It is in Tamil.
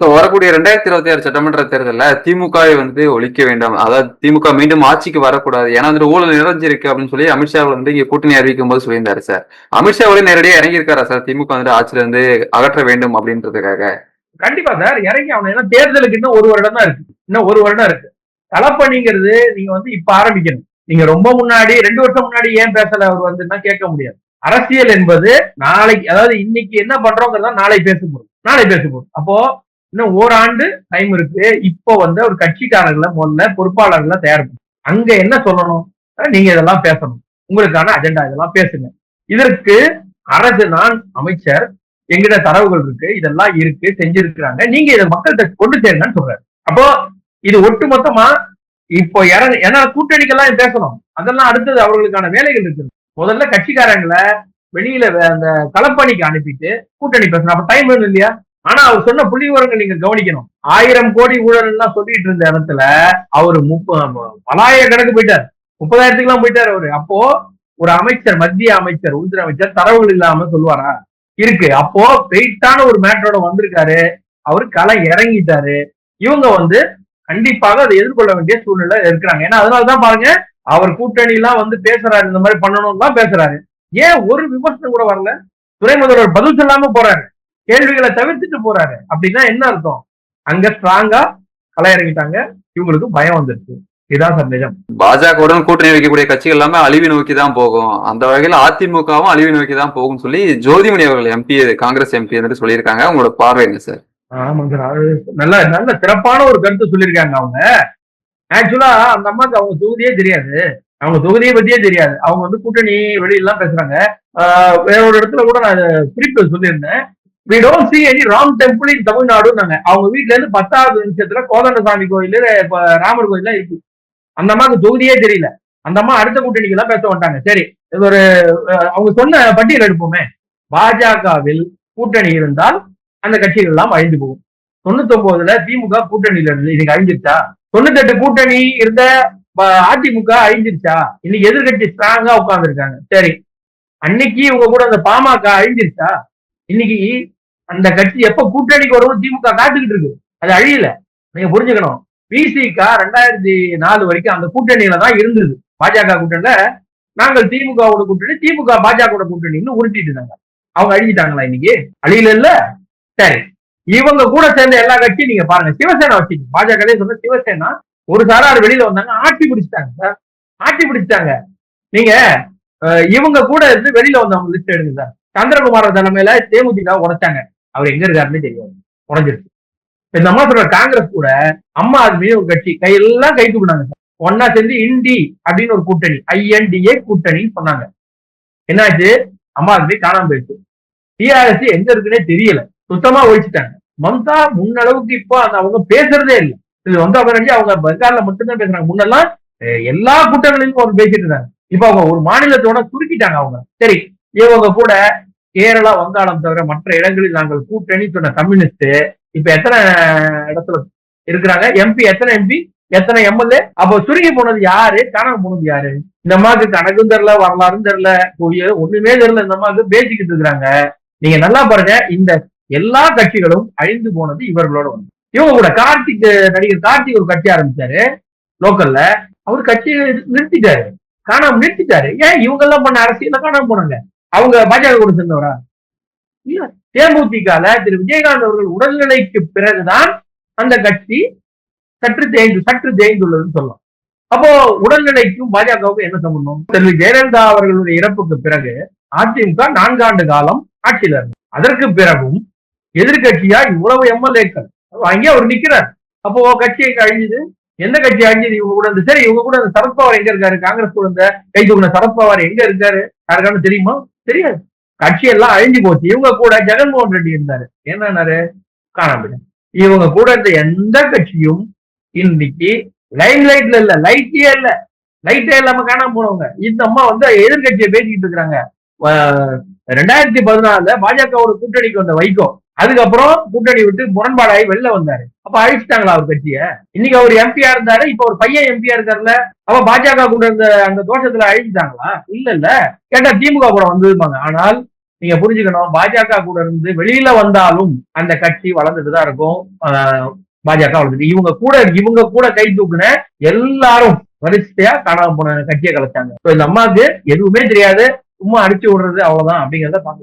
இப்போ வரக்கூடிய ரெண்டாயிரத்தி இருபத்தி ஆறு சட்டமன்ற தேர்தலில் திமுகவை வந்து ஒழிக்க வேண்டும். அதாவது திமுக மீண்டும் ஆட்சிக்கு வரக்கூடாது. ஏன்னா வந்து ஊழல் நிறைஞ்சிருக்கு அப்படின்னு சொல்லி அமித்ஷா வந்து இங்கே கூட்டணி அறிவிக்கும் போது சொல்லியிருந்தாரு சார். அமித்ஷா வந்து நேரடியாக இறங்கியிருக்காரா சார்? திமுக வந்து ஆட்சியில இருந்து அகற்ற வேண்டும் அப்படின்றதுக்காக. கண்டிப்பா சார். இறங்கி அவனை ஏன்னா தேர்தலுக்கு இன்னும் ஒரு வருடம் தான் இருக்கு. இன்னும் ஒரு வருடம் இருக்கு. களப்பணிங்கிறது நீங்க வந்து இப்ப ஆரம்பிக்கணும். நீங்க ரொம்ப முன்னாடி ரெண்டு வருஷம் முன்னாடி ஏன் பேசல அவர் வந்துன்னா கேட்க முடியாது. அரசியல் என்பது நாளைக்கு அதாவது இன்னைக்கு என்ன பண்றோங்கிறதா நாளை பேச போறோம். நாளை பேச போறோம். அப்போ இன்னும் ஓராண்டு டைம் இருக்கு. இப்போ வந்து ஒரு கட்சிக்காரர்களை முதல்ல பொறுப்பாளர்களை தயார் அங்க என்ன சொல்லணும்? நீங்க இதெல்லாம் பேசணும். உங்களுக்கான அஜெண்டா இதெல்லாம் பேசுங்க. இதற்கு அரசு நான் அமைச்சர் எங்கிட்ட தரவுகள் இருக்கு. இதெல்லாம் இருக்கு செஞ்சிருக்கிறாங்க. நீங்க இதை மக்கள்கிட்ட கொண்டு சேருங்கன்னு சொல்றாரு. அப்போ இது ஒட்டுமொத்தமா இப்போ ஏன்னா கூட்டணிக்கெல்லாம் பேசணும். அதெல்லாம் அடுத்தது அவர்களுக்கான வேலைகள் இருக்கு. முதல்ல கட்சிக்காரங்களை வெளியில அந்த களப்பணிக்கு அனுப்பிட்டு கூட்டணி பேசணும். அப்ப டைம் வேணும் இல்லையா? ஆனா அவர் சொன்ன புள்ளி விவரங்கள் நீங்க கவனிக்கணும். ஆயிரம் கோடி ஊழல் எல்லாம் சொல்லிட்டு இருந்த இடத்துல அவரு முப்ப பலாய கணக்கு போயிட்டார். முப்பதாயிரத்துக்கு எல்லாம் போயிட்டார் அவரு. அப்போ ஒரு அமைச்சர் மத்திய அமைச்சர் உள்துறை அமைச்சர் தரவுகள் இல்லாம சொல்லுவாரா? இருக்கு. அப்போ பெய்டான ஒரு மேட்டரோட வந்திருக்காரு. அவர் களை இறங்கிட்டாரு. இவங்க வந்து கண்டிப்பாக அதை எதிர்கொள்ள வேண்டிய சூழ்நிலை இருக்கிறாங்க. ஏன்னா அதனாலதான் பாருங்க அவர் கூட்டணி எல்லாம் வந்து பேசுறாரு. இந்த மாதிரி பண்ணணும் தான் பேசுறாரு. ஏன் ஒரு விமர்சனம் கூட வரல? துறை முதல்வர் பதில் சொல்லாம போறாரு. கேள்விகளை தவிர்த்துட்டு போறாரு. அப்படின்னா என்ன அர்த்தம்? அங்க ஸ்ட்ராங்கா களை இறங்கிட்டாங்க இவங்களுக்கு பயம் வந்துருச்சு. இதுதான் சார் நிஜம். பாஜகவுடன் கூட்டணி வைக்கக்கூடிய கட்சிகள் எல்லாமே அழிவு நோக்கி தான் போகும். அந்த வகையில் அதிமுகவும் அழிவு நோக்கி தான் போகும் சொல்லி ஜோதிமணி அவர்கள் எம்பி காங்கிரஸ் எம்பி வந்துட்டு சொல்லியிருக்காங்க. உங்களோட பார்வை என்ன சார். ஆமாங்க சார். நல்ல நல்ல சிறப்பான ஒரு கருத்து சொல்லியிருக்காங்க அவங்க. ஆக்சுவலா அந்த அம்மாக்கு அவங்க தொகுதியே தெரியாது. அவங்க தொகுதியை பத்தியே தெரியாது. அவங்க வந்து கூட்டணி வெளியெல்லாம் பேசுறாங்க. வேற ஒரு இடத்துல கூட நான் குறிப்பு சொல்லியிருந்தேன். We don't see any Ram temple in தமிழ்நாடுன்னாங்க அவங்க வீட்ல இருந்து பத்தாவது நிமிஷத்துல கோதண்டசாமி கோயில் ராமர் கோயில் எல்லாம் இருக்கு. அந்த அம்மாவுக்கு தொகுதியே தெரியல. அந்த அம்மா அடுத்த கூட்டணிக்கு எல்லாம் பேச மாட்டாங்க. சரி இது ஒரு அவங்க சொன்ன பட்டியல் எடுப்போமே. பாஜகவில் கூட்டணி இருந்தால் அந்த கட்சிகள் எல்லாம் அழிந்து போகும். தொண்ணூத்தி ஒன்பதுல திமுக கூட்டணியில இருந்து இன்னைக்கு அழிஞ்சிருச்சா? தொண்ணூத்தெட்டு கூட்டணி இருந்த ப- அதிமுக அழிஞ்சிருச்சா? இன்னைக்கு எதிர்கட்சி ஸ்ட்ராங்கா உட்கார்ந்துருக்காங்க. சரி அன்னைக்கு இவங்க கூட அந்த பாமக அழிஞ்சிருச்சா? இன்னைக்கு அந்த கட்சி எப்ப கூட்டணிக்கு வரும் திமுக காத்துக்கிட்டு இருக்கு. அது அழியல. நீங்க புரிஞ்சுக்கணும். பிசிகா ரெண்டாயிரத்தி நாலு வரைக்கும் அந்த கூட்டணியில தான் இருந்தது. பாஜக கூட்டணியில நாங்கள் திமுகவோட கூட்டணி திமுக பாஜக கூட்டணின்னு உருட்டிட்டு இருந்தாங்க. அவங்க அழிஞ்சிட்டாங்களா இன்னைக்கு? அழியல இல்ல? சரி. இவங்க கூட சேர்ந்த எல்லா கட்சியும் நீங்க பாருங்க. சிவசேனா வச்சுங்க. பாஜக சொன்ன சிவசேனா ஒரு சாரார் வெளியில வந்தாங்க. ஆட்சி பிடிச்சிட்டாங்க. சார் ஆட்சி பிடிச்சிட்டாங்க. நீங்க இவங்க கூட இருந்து வெளியில வந்தவங்க லிஸ்ட் எடுங்க சார். சந்திரகுமார தலைமையில தேமுதிக உடைச்சாங்க. அவர் எங்க இருக்காருன்னு தெரியாது. உடஞ்சிருச்சு. இந்த அம்மா சொல்ற காங்கிரஸ் கூட அம்மா ஆத்மி ஒரு கட்சி. கையெல்லாம் கை தூக்குனாங்க சார். ஒன்னா சேர்ந்து இண்டி அப்படின்னு ஒரு கூட்டணி. ஐஎன்டிஏ கூட்டணின்னு சொன்னாங்க. என்னாச்சு? அம்மா ஆத்மி காணாம போயிடுச்சு. டிஆர்எஸ் எங்க இருக்குன்னே தெரியல. சுத்தமா ஒழிச்சுட்டாங்க. மம்தா முன்னளவுக்கு இப்போ அந்த அவங்க பேசுறதே இல்லை. இது மம்தா பானர்ஜி அவங்க பெங்கால்ல மட்டும்தான் பேசுறாங்க. முன்னெல்லாம் எல்லா கூட்டங்களிலும் அவங்க பேசிட்டு இருந்தாங்க. இப்ப அவங்க ஒரு மாநிலத்தோட சுருக்கிட்டாங்க அவங்க. சரி இவங்க கூட கேரளா வங்காளம் தவிர மற்ற இடங்களில் நாங்கள் கூட்டணி சொன்ன கம்யூனிஸ்ட் இப்ப எத்தனை இடத்துல இருக்கிறாங்க? எம்பி எத்தனை எம்பி எத்தனை எம்எல்ஏ அப்போ சுருங்கி போனது யாரு? காணாம போனது யாரு? இந்த அம்மாவுக்கு கணக்கும் தெரியல வரலாறும் தெரியல பொய்ய ஒண்ணுமே தெரியல இந்த அம்மாவுக்கு பேசிக்கிட்டு இருக்கிறாங்க. நீங்க நல்லா பாருங்க இந்த எல்லா கட்சிகளும் அழிந்து போனது இவர்களோட வந்து இவங்க கூட கார்த்திக் நடிகர் கார்த்திக் ஒரு கட்சி ஆரம்பிச்சாரு லோக்கல்ல. அவர் கட்சியை நிறுத்திட்டாரு. காணாம நிறுத்திட்டாரு. ஏன் இவங்க எல்லாம் பண்ண அரசியல காணாம போனாங்க? அவங்க பாஜக கூட சேர்ந்தவரா? இல்ல. தேமுதிகால திரு விஜயகாந்த் அவர்கள் உடல்நிலைக்கு பிறகுதான் அந்த கட்சி சற்று தேய்ந்து சற்று தேய்ந்துள்ளதுன்னு சொல்லலாம். அப்போ உடல்நிலைக்கும் பாஜகவுக்கும் என்ன சம்பந்தம்? செல்வி ஜெயலலிதா அவர்களுடைய இறப்புக்கு பிறகு அதிமுக நான்காண்டு காலம் ஆட்சியில் இருந்தது. அதற்கு பிறகும் எதிர்கட்சியா இவ்வளவு எம்எல்ஏக்கள்? அங்கே அவர் நிக்கிறார். அப்போ கட்சியை எங்க அழிஞ்சுது? எந்த கட்சி அழிஞ்சது? இவங்க கூட இருந்து சரி இவங்க கூட சரத்பவார் எங்க இருக்காரு? காங்கிரஸ் கூட கைது கை சரத்பவார் எங்க இருக்காரு? யாருக்கான தெரியுமா? தெரியாது. கட்சி எல்லாம் அழிஞ்சு போச்சு. இவங்க கூட ஜெகன்மோகன் ரெட்டி இருந்தாரு. என்னன்னாரு? காணாம இவங்க கூட இருந்த எந்த கட்சியும் இன்னைக்கு லைன் லைட்ல இல்ல லைட்டே இல்ல. லைட்டே இல்லாம காணாம போனவங்க. இந்த அம்மா வந்து எதிர்கட்சியை பேசிக்கிட்டு இருக்கிறாங்க. ரெண்டாயிரத்தி பதினாலுல பாஜகவோட கூட்டணிக்கு வந்த வைகோ. அதுக்கப்புறம் கூட்டணி விட்டு முரண்பாடாகி வெளில வந்தாரு. அப்ப அழிச்சிட்டாங்களா அவர் கட்சிய? இன்னைக்கு அவர் எம்பியா இருந்தாரு இப்ப ஒரு பையன் எம்பியா இருக்காருல்ல அப்ப பாஜக கூட இருந்த அந்த தோஷத்துல அழிச்சிட்டாங்களா இல்ல இல்ல. கேட்டா திமுக கூட வந்திருப்பாங்க. ஆனால் நீங்க புரிஞ்சுக்கணும் பாஜக கூட இருந்து வெளியில வந்தாலும் அந்த கட்சி வளர்ந்துட்டு தான் இருக்கும். பாஜக வளர்ந்துட்டு. இவங்க கூட இவங்க கூட கை தூக்குன எல்லாரும் வரிசையா காணாம போன கட்சியை கலைச்சாங்க. இந்த அம்மாவுக்கு எதுவுமே தெரியாது. சும்மா அடிச்சு விடுறது அவ்வளவுதான் அப்படிங்கறத பாக்க